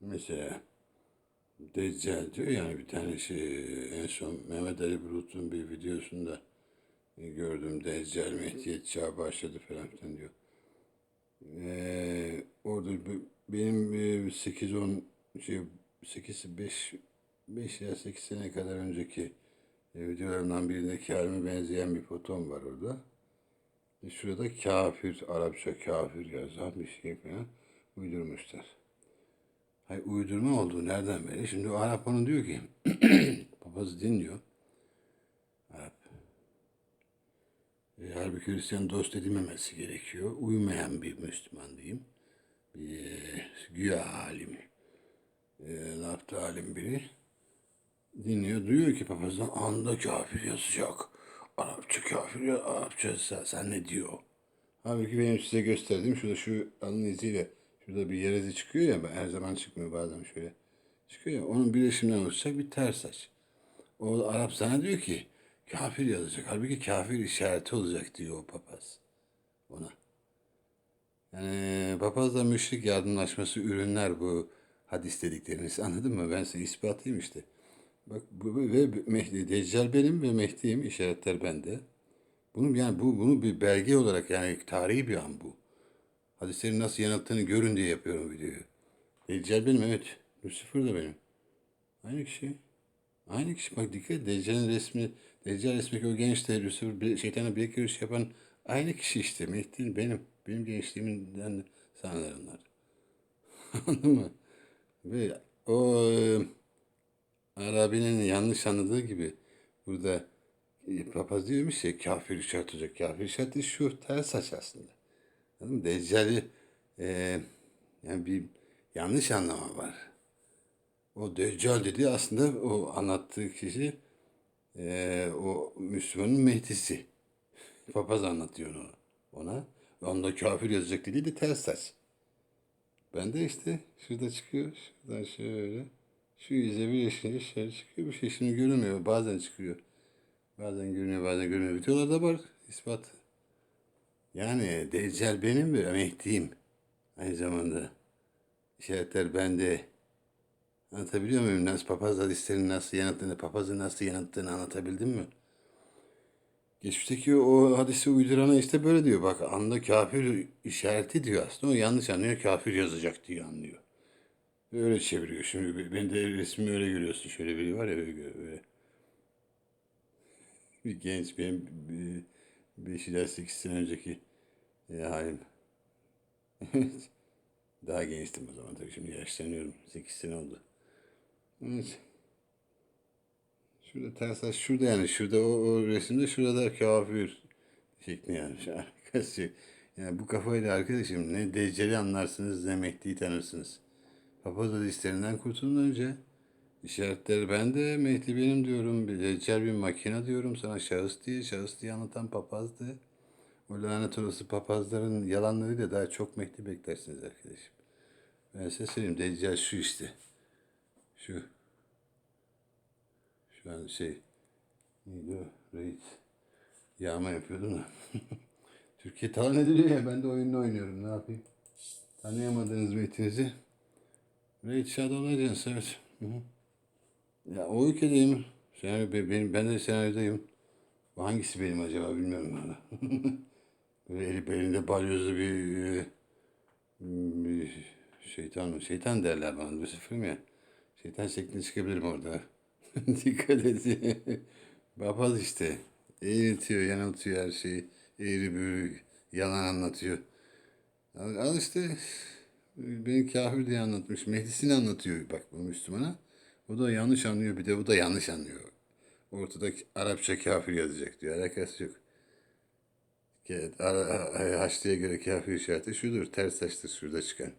Mesela Deccal diyor yani bir tane şey en son Mehmet Ali Bulut'un bir videosunda gördüm Deccal Mehdiyet çağı başladı falan diyor. Ee, orada benim e, 8-10 şey 8 5 5 ya 8 sene kadar önceki e, videolarımdan birindeki halime benzeyen bir fotom var orada. E, Şurada kafir, Arapça kafir yazan bir şey falan uydurmuşlar. Hay uydurma olduğu nereden belli? Şimdi o Arap onu diyor ki, papazı dinliyor. Arap. E, halbuki Hristiyan dost edinmemesi gerekiyor. Uymayan bir Müslüman diyeyim. Bir e, güya alim, e, lafta alim biri dinliyor. Duyuyor ki papazdan anda kafir yazacak. Arapça kafir ya, Arapça sen ne diyor? Halbuki benim size gösterdiğim şurada şu alın iziyle şurada bir yer izi çıkıyor ya her zaman çıkmıyor bazen şöyle çıkıyor ya onun birleşiminden oluşacak bir ters saç. O Arap sana diyor ki kafir yazacak. Halbuki kafir işareti olacak diyor o papaz ona. Yani papazla müşrik yardımlaşması ürünler bu hadis dedikleriniz anladın mı? Ben size ispatlayayım işte. Bak bu- ve Mehdi Deccal benim ve Mehdi'yim işaretler bende. Bunu yani bu bunu bir belge olarak yani tarihi bir an bu. Hadislerin nasıl yanılttığını görün diye yapıyorum videoyu. Deccal benim evet. Lucifer da benim. Aynı kişi. Aynı kişi. Bak dikkat et. Deccal'in resmi, Deccal resmindeki o gençte Lucifer bir, şeytanla bir görüş yapan aynı kişi işte. Mehdi benim. Benim gençliğimden sahneler onlar. Anladın mı? Ve o e, Arabi'nin yanlış anladığı gibi burada e, papaz diyormuş ya kafir işaret olacak. Kafir işareti şu ters saç aslında. Deccal'i e, yani bir yanlış anlama var. O Deccal dediği aslında o anlattığı kişi e, o Müslümanın Mehdi'si. Papaz anlatıyor onu ona. Onda kafir yazacak dediği de ters saç. Ben de işte şurada çıkıyor. Şuradan şöyle. Şu yüze bir yaşayınca şöyle çıkıyor. Bir şey şimdi görünmüyor. Bazen çıkıyor. Bazen görünüyor bazen görünmüyor. Videolarda var ispat. Yani Deccal benim ve Mehdi'yim. Aynı zamanda. İşaretler bende. Anlatabiliyor muyum? Nasıl papaz hadislerini nasıl yanıttığını, papazı nasıl yanıttığını anlatabildim mi? Geçmişteki o hadisi uydurana işte böyle diyor. Bak anda kafir işareti diyor aslında. O yanlış anlıyor. Kafir yazacak diye anlıyor. Öyle çeviriyor. Şimdi ben de resmi öyle görüyorsun. Şöyle biri var ya böyle. böyle. Bir genç benim bir, beş ila sekiz sene önceki e, halim. Daha gençtim o zaman tabii şimdi yaşlanıyorum. Sekiz sene oldu. Evet. Şurada ters şurada yani şurada o, o resimde şurada kafir şekli yani. Şu Arkadaşı yani bu kafayla arkadaşım ne Deccal'i anlarsınız ne Mehdi'yi tanırsınız. Papaz hadislerinden kurtulun önce. İşaretler bende, Mehdi benim diyorum. Deccal bir makine diyorum sana şahıs diye. Şahıs diye anlatan papazdı. O lanet olası papazların yalanlarıyla daha çok Mehdi beklersiniz arkadaşım. Ben size söyleyeyim Deccal şu işte. Şu. Şu an şey neydi o? Raid. Yağma yapıyordum da. Türkiye talan ediliyor ya ben de oyununu oynuyorum ne yapayım. Tanıyamadığınız metinizi. Raid Shadow Legends evet. Hı hı. Ya o ülkedeyim. Senaryo, be- benim, ben de senaryodayım. Hangisi benim acaba bilmiyorum hala. Böyle eli, elinde balyozlu bir, bir şeytan? Şeytan derler bana. Lucifer mi ya? Şeytan şeklinde çıkabilirim orada. Dikkat et. Papaz işte. Eğritiyor, yanıltıyor her şeyi. Eğri büğrü, yalan anlatıyor. Al, al işte. Beni kafir diye anlatmış. Mehdi'sini anlatıyor bak bu Müslümana. O da yanlış anlıyor bir de o da yanlış anlıyor. Ortada Arapça kafir yazacak diyor. Alakası yok. Haçlı'ya göre kafir işareti şudur. Ters saçtır şurada çıkan.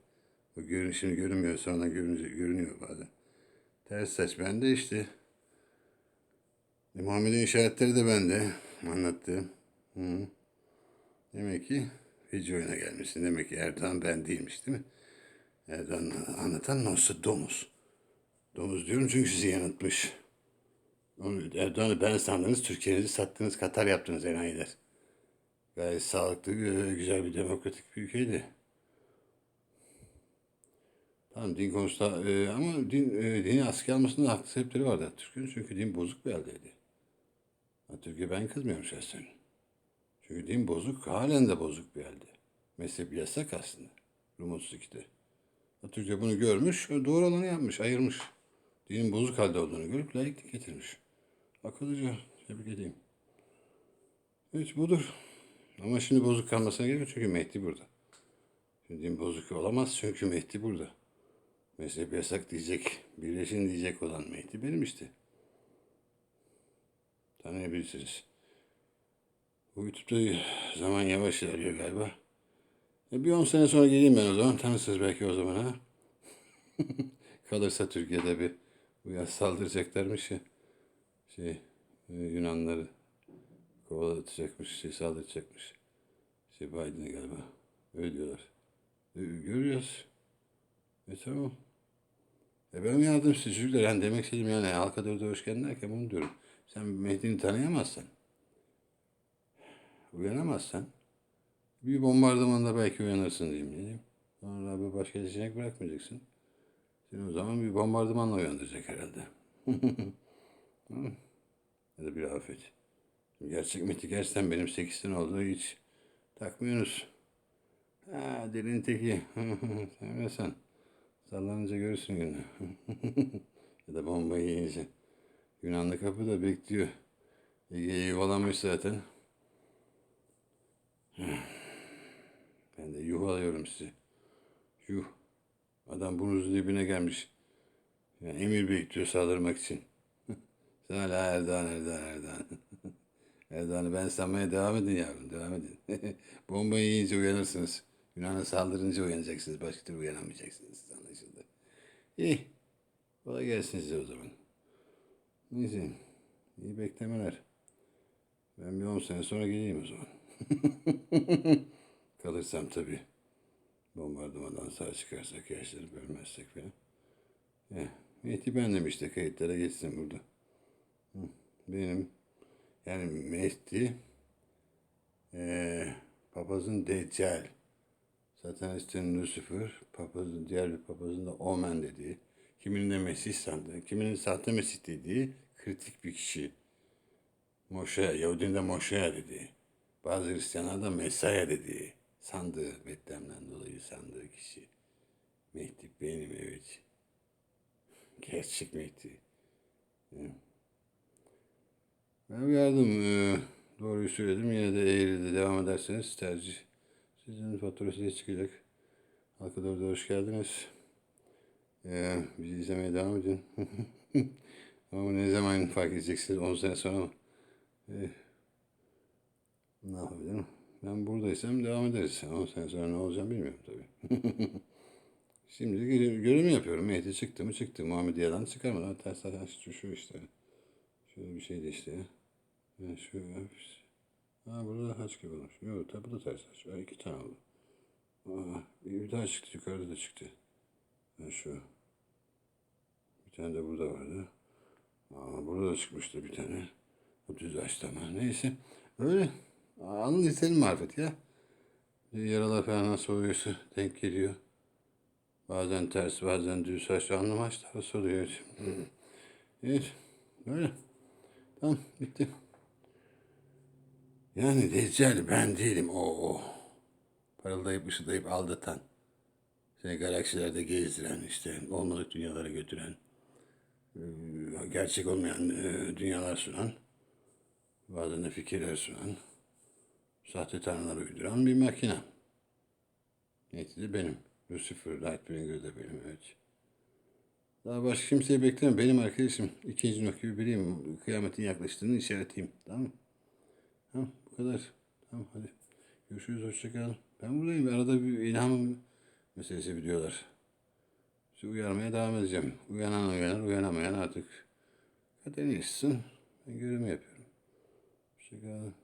Bu görün, şimdi görünmüyor sonra görünce, görünüyor bazen. Ters saç bende işte. E, Muhammed'in işaretleri de bende. Anlattı. Hı. Demek ki Feci oyuna gelmişsin. Demek ki Erdoğan ben değilmiş değil mi? Erdoğan anlatan Nostradamus. Domuz diyorum çünkü sizi yanıltmış. Erdoğan'ı ben sandınız, Türkiye'nizi sattınız, Katar yaptınız enayiler. Gayet sağlıklı, e, güzel bir demokratik bir ülkeydi. Tamam din konusunda e, ama din, e, dini askıya almasında da haklı sebepleri vardı Atatürk'ün. Çünkü din bozuk bir haldeydi. Atatürk'e ben kızmıyorum şahsen. Çünkü din bozuk, halen de bozuk bir halde. Mezhep yasak aslında. Rum 32'de. Atatürk de bunu görmüş, doğru olanı yapmış, ayırmış. Dinin bozuk halde olduğunu görüp laiklik getirmiş. Akıllıca, tebrik edeyim. Evet budur. Ama şimdi bozuk kalmasına gerek yok çünkü Mehdi burada. Şimdi din bozuk olamaz çünkü Mehdi burada. Mezhep yasak diyecek, birleşin diyecek olan Mehdi benim işte. Tanıyabilirsiniz. Bu YouTube'da zaman yavaş ilerliyor galiba. E bir 10 sene sonra geleyim ben o zaman. Tanırsınız belki o zaman ha. Kalırsa Türkiye'de bir bu yaz saldıracaklarmış ya. Şey e, Yunanları kovalatacakmış, şey saldıracakmış. Şey Biden galiba. Öyle diyorlar. E, görüyoruz. E tamam. E ben yardım size. Yani demek istediğim yani halka dörde hoş geldin derken bunu diyorum. Sen Mehdi'ni tanıyamazsan, uyanamazsan bir bombardımanda belki uyanırsın diyeyim. diyeyim. Sonra bir başka seçenek bırakmayacaksın. Seni o zaman bir bombardımanla uyandıracak herhalde. Ya da bir afet. Gerçek Mehdi gerçekten benim 8 sene olduğu hiç takmıyorsunuz. Ha dilin teki. Sevmesen. Sallanınca görürsün günü. ya da bombayı yiyince. Yunanlı kapı da bekliyor. Ege'yi yuvalamış zaten. Ben de yuvalıyorum sizi. Yuh. Adam burnunuzun dibine gelmiş. Yani emir bekliyor saldırmak için. Sen hala Erdoğan, Erdoğan, Erdoğan. Erdoğan'ı ben sanmaya devam edin yavrum, devam edin. Bombayı yiyince uyanırsınız. Yunan'a saldırınca uyanacaksınız. Başka türlü uyanamayacaksınız. Anlaşıldı. İyi. Kolay gelsin size o zaman. Neyse. İyi beklemeler. Ben bir 10 sene sonra geleyim o zaman. Kalırsam tabii. Bombardımandan sağ çıkarsak, yaşları bölmezsek falan. Eh, bendim işte kayıtlara geçsin burada. Benim yani Mehdi eee papazın Deccal. Satanistin Lucifer, papazın, diğer bir papazın da Omen dediği, kiminin de Mesih sandığı, kiminin sahte Mesih dediği kritik bir kişi. Moşe, Yahudinin de Moşe dediği, bazı Hristiyanlar da Mesaya dediği, sandığı, Betlem'den dolayı sandığı kişi. Mehdi benim evet. Gerçek Mehdi. Ben uyardım. Ee, doğruyu söyledim. Yine de eğri de devam ederseniz tercih. Sizin faturası da çıkacak. Halka Dörde hoş geldiniz. Ee, bizi izlemeye devam edin. Ama ne zaman fark edeceksiniz? 10 sene sonra mı? Ee, ne yapabilirim? Ben buradaysam devam ederiz. 10 sene sonra ne olacağım bilmiyorum tabii. Şimdi gö- görevimi yapıyorum. Mehdi çıktı mı çıktı. Muhammed Yalan çıkarmadan ters zaten şu, şu işte. Şöyle bir şeydi işte. Yani şu Ha burada haç gibi olmuş. Yok tabi bu da ters haç. Ha, iki tane oldu. Aa, bir, daha çıktı. Yukarıda da çıktı. Ha, şu. Bir tane de burada vardı. Aa, burada da çıkmıştı bir tane. Bu düz açtı ama. Neyse. Öyle. Anın izlenim marifet ya. Yaralar falan nasıl oluyorsa denk geliyor. Bazen ters, bazen düz açtı. Anlam açtı. Nasıl oluyor? Evet. Böyle. Tamam. Bitti. Yani Deccal ben değilim o o. Parıldayıp ışıldayıp aldatan. Seni galaksilerde gezdiren işte olmadık dünyalara götüren. e, Gerçek olmayan e, dünyalar sunan. Bazen de fikirler sunan. Sahte tanrılar uyduran bir makine. Neyse benim. Lucifer Lightbringer de benim evet. Daha başka kimseyi bekleme. Benim arkadaşım. ikinci nok gibi biriyim. Kıyametin yaklaştığını işaretiyim. Tamam mı? Tamam bu kadar. Tamam hadi. Görüşürüz hoşçakalın. Ben buradayım. Arada bir ilham meselesi biliyorlar. Sizi uyarmaya devam edeceğim. Uyanan uyanır, uyanamayan artık yaşasın. Ben görevimi yapıyorum. Hoşçakalın.